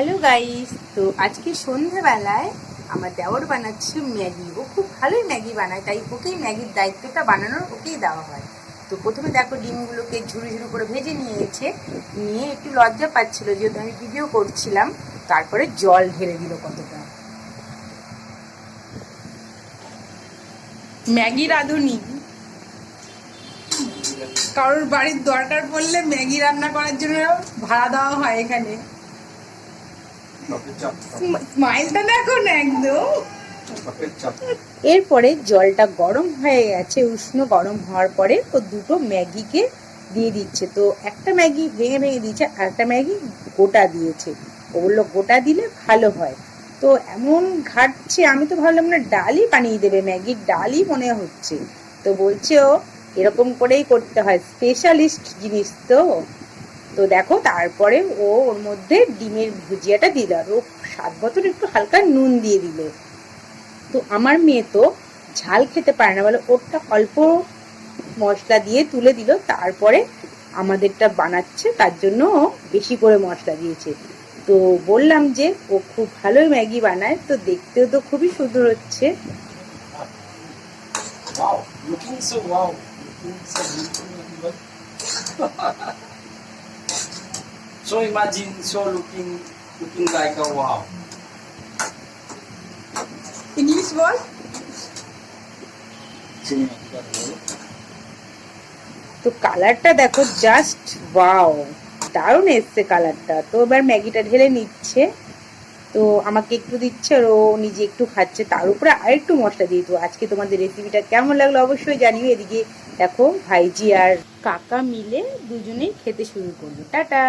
Hello guys, তো আজকে সন্ধেবেলায় আমার দেওর বানাচ্ছে ম্যাগি। ও খুব ভালোই ম্যাগি বানায়, তাই ওকেই ম্যাগির দায়িত্বটা বানানোর ওকেই দেওয়া হয়। তো প্রথমে দেখো ডিমগুলোকে ঝুড়ি ঝুড়ি করে ভেজে নিয়েছে, নিয়ে একটু লজ্জা পাচ্ছিল যেহেতু আমি ভিডিও করছিলাম, তারপরে জল ঢেলে দিল কতটা। ম্যাগি রাঁধুনি? কারোর বাড়ির দরকার পড়লে ম্যাগি রান্না করার জন্য ভাড়া দেওয়া হয় এখানে। স্মাইলটা দেখো না একদম। এরপরে জলটা গরম হয়ে গেছে উষ্ণ গরম হওয়ার পরে ও দুটো ম্যাগিকে দিয়ে দিচ্ছে। তো একটা ম্যাগি ভেঙে ভেঙে দিয়েছে আর একটা ম্যাগি গোটা দিয়েছে। ওগুলো গোটা দিলে ভালো হয়। তো এমন ঘাটছে আমি তো ভাবলাম না ডালই বানিয়ে দেবে ম্যাগির ডালই মনে হচ্ছে। তো বলছে ও এরকম করেই করতে হয় স্পেশালিস্ট জিনিস তো। তো দেখো তারপরে ও ওর মধ্যে ডিমের ভুজিয়াটা দিল আর ও স্বাদ মতন একটু হালকা নুন দিয়ে দিল। তো আমার মেয়ে তো ঝাল খেতে পারে না বলে ওরটা অল্প মশলা দিয়ে তুলে দিল তারপরে আমাদেরটা বানাচ্ছে তার জন্য ও বেশি করে মশলা দিয়েছে। তো বললাম যে ও খুব ভালোই ম্যাগি বানায় তো দেখতেও তো খুবই সুন্দর হচ্ছে। Wow, looking so wow, looking so beautiful. so imagine, so looking, looking like a wow. English বল তো কালারটা দেখো জাস্ট ওয়াও দারুণ এসছে কালারটা। তো এবার ম্যাগিটা ঢেলে নিচ্ছে। তো আমাকে একটু দিচ্ছে আর ও নিজে একটু খাচ্ছে। তার উপরে আরেকটু মশলা দিয়ে তো আজকে তোমাদের রেসিপিটা কেমন লাগল অবশ্যই জানিও। এদিকে দেখো ভাইজি আর কাকা মিলে দুজনেই খেতে শুরু করল। টাটা!